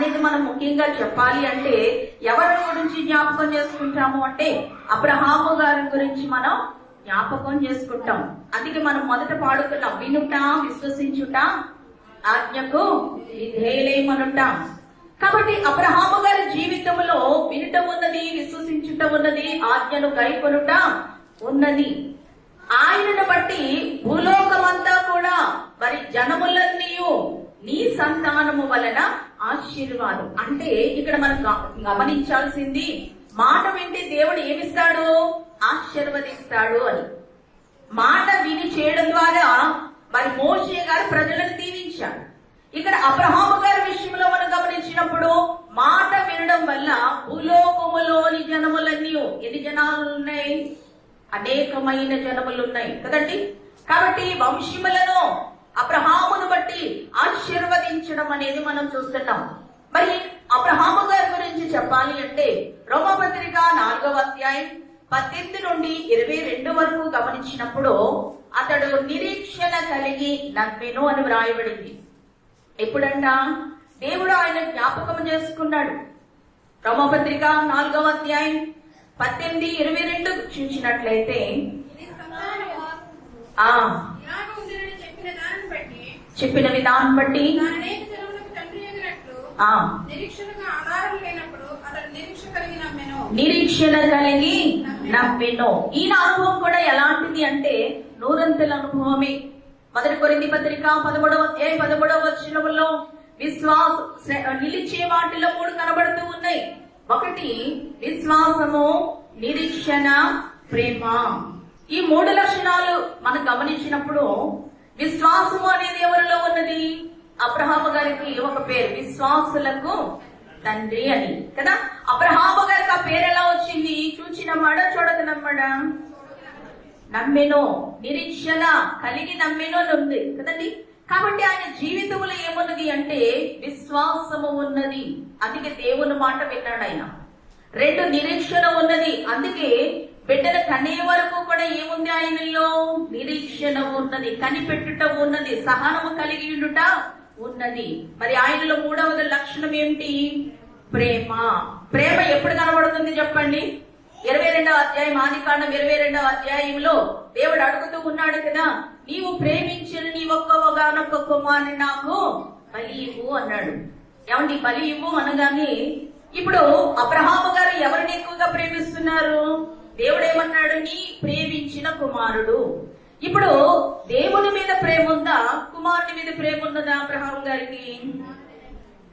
అనేది మనం ముఖ్యంగా చెప్పాలి అంటే ఎవరి గురించి జ్ఞాపకం చేసుకుంటాము అంటే అబ్రహాము గారి గురించి మనం జ్ఞాపకం చేసుకుంటాం. అందుకే మనం మొదట పాడుకుంటాం వినుట విశ్వసించుట ఆజ్ఞకు విధేయులేమనుట. కాబట్టి అబ్రహాము గారి జీవితంలో వినుట ఉన్నది విశ్వసించుట ఉన్నది ఆజ్ఞను గైకొనుట ఉన్నది. ఆయనను బట్టి భూలోకమంతా కూడా మరి జనములన్నీ నీ సంతానము వలన ఆశీర్వాదం. అంటే ఇక్కడ మనం గమనించాల్సింది మాట వింటే దేవుడు ఏమిస్తాడు? ఆశీర్వదిస్తాడు అని. మాట విని చేయడం ద్వారా మరి మోషే గారు ప్రజలను దీవించాడు ఇక్కడ అబ్రహాము గారి విషయంలో మనం గమనించినప్పుడు మాట వినడం వల్ల భూలోకములోని జనములన్నీ ఎన్ని జనాలు ఉన్నాయి? అనేకమైన జనములు ఉన్నాయి. కదండి? కాబట్టి వంశములను ఆశీర్వదించడం అనేది మనం చూస్తున్నాం. మరి అబ్రహాము గారి గురించి చెప్పాలి అంటే రోమపత్రిక నాలుగవ అధ్యాయం పద్దెనిమిది నుండి ఇరవై రెండు వరకు గమనించినప్పుడు అతడు నిరీక్షణ కలిగి నమ్మెను అని వ్రాయబడింది. ఎప్పుడంట? దేవుడు ఆయన జ్ఞాపకం చేసుకున్నాడు. రోమపత్రిక నాలుగవ అధ్యాయం పద్దెనిమిది ఇరవై రెండు చూసినట్లయితే చెప్పిన విధానం బట్టి నిరీక్షణ కలిగి నమ్మెను. ఈయన అనుభవం కూడా ఎలాంటిది అంటే నూరంతుల అనుభవమే. మొదటి కొరింది పత్రిక పదమూడవ అధ్యాయం పదమూడవ వచనములో విశ్వాస నిలిచే వాటిలో మూడు కనబడుతూ ఉన్నాయి. ఒకటి విశ్వాసము నిరీక్షణ ప్రేమ. ఈ మూడు లక్షణాలు మనం గమనించినప్పుడు విశ్వాసము అనేది ఎవరిలో ఉన్నది? అబ్రహాము గారికి ఒక పేరు విశ్వాసులకు తండ్రి అని. కదా? అబ్రహాము గారికి ఆ పేరు ఎలా వచ్చింది? చూచినమ్మాడా చూడకనమ్మాడా నమ్మెనో నిరీక్షణ కలిగి నమ్మెనో అని ఉంది. కదండి? కాబట్టి ఆయన జీవితంలో ఏమున్నది అంటే విశ్వాసము ఉన్నది. అందుకే దేవుని మాట విన్నాడు ఆయన. రెండు నిరీక్షణ ఉన్నది. అందుకే బిడ్డలు కనే వరకు కూడా ఏముంది ఆయనలో? నిరీక్షణ ఉన్నది. కనిపెట్టుట ఉన్నది. సహనము కలిగి ఉండుట ఉన్నది. మరి ఆయనలో మూడవది లక్షణం ఏమిటి? ప్రేమ. ప్రేమ ఎప్పుడు కనబడుతుంది చెప్పండి? ఇరవై రెండవ అధ్యాయం ఆది కాండం ఇరవై రెండవ అధ్యాయంలో దేవుడు అడుగుతూ ఉన్నాడు కదా నీవు ప్రేమించిన నీ ఒక్క ఒక్కగానొక్క కుమారుని నాకు బలి ఇవ్వు అన్నాడు. ఏమండి బలి ఇవ్వు అనగానే ఇప్పుడు అబ్రహాము గారు ఎవరిని ఎక్కువగా ప్రేమిస్తున్నారు? దేవుడు ఏమన్నాడు? నీ ప్రేమించిన కుమారుడు. ఇప్పుడు దేవుని మీద ప్రేమ ఉందా? కుమారుని మీద ప్రేమ ఉన్నదా అబ్రహాం గారికి?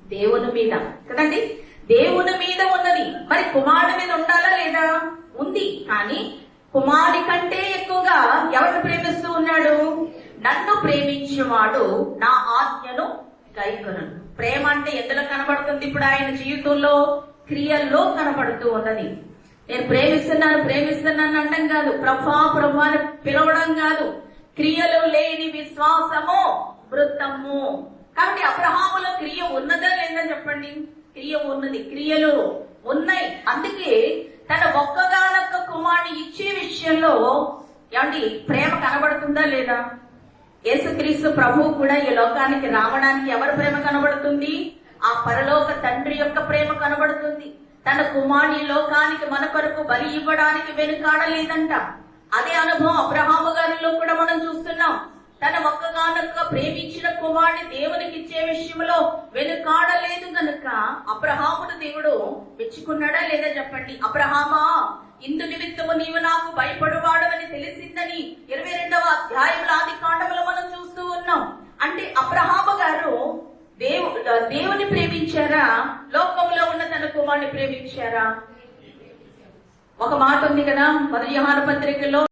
దేవుని మీద. కదండి? దేవుని మీద ఉన్నది. మరి కుమారుడి మీద ఉండాలా లేదా? ఉంది. కానీ కుమారుడి కంటే ఎక్కువగా ఎవరిని ప్రేమిస్తూ ఉన్నాడు? నన్ను ప్రేమించేవాడు నా ఆజ్ఞను గైకొను ప్రేమ అంటే ఎందులో కనబడుతుంది? ఇప్పుడు ఆయన జీవితంలో క్రియల్లో కనబడుతూ ఉన్నది. నేను ప్రేమిస్తున్నాను ప్రేమిస్తున్నాను అనడం కాదు. ప్రభా ప్రభా అని పిలవడం కాదు. క్రియలు లేని విశ్వాసము వృత్తము. కాబట్టి అబ్రహాములో క్రియ ఉన్నదా లేదా చెప్పండి? క్రియ ఉన్నది. క్రియలు ఉన్నాయి. అందుకే తన ఒక్కగానొక్క కుమారుని ఇచ్చే విషయంలో ఏమండి ప్రేమ కనబడుతుందా లేదా? యేసుక్రీస్తు ప్రభువు కూడా ఈ లోకానికి రావడానికి ఎవరి ప్రేమ కనబడుతుంది? ఆ పరలోక తండ్రి యొక్క ప్రేమ కనబడుతుంది. తన కుమారుని లోకానికి మన కొరకు బలి ఇవ్వడానికి వెనుకాడలేదంట. అదే అనుభవం అబ్రహాము గారిలో కూడా మనం చూస్తున్నాం. తన ఒక్కగానొక్క ప్రేమించిన కుమారుని దేవునికి ఇచ్చే విషయంలో వెనుకాడలేదు గనుక అబ్రహామును దేవుడు మెచ్చుకున్నాడా లేదా చెప్పండి? అబ్రహామా ఇందు నిమిత్తము నీవు నాకు భయపడువాడవని తెలిసిందని ఇరవై రెండవ అధ్యాయంలో ఆది కాండములో మనం చూస్తూ ఉన్నాం అంటే అబ్రహాము గారు దేవు దేవుని ప్రేమించారా? లోకంలో ఉన్న తన కుమారుని ప్రేమించారా? ఒక మాట ఉంది కదా మొదటి యోహాను పత్రికలో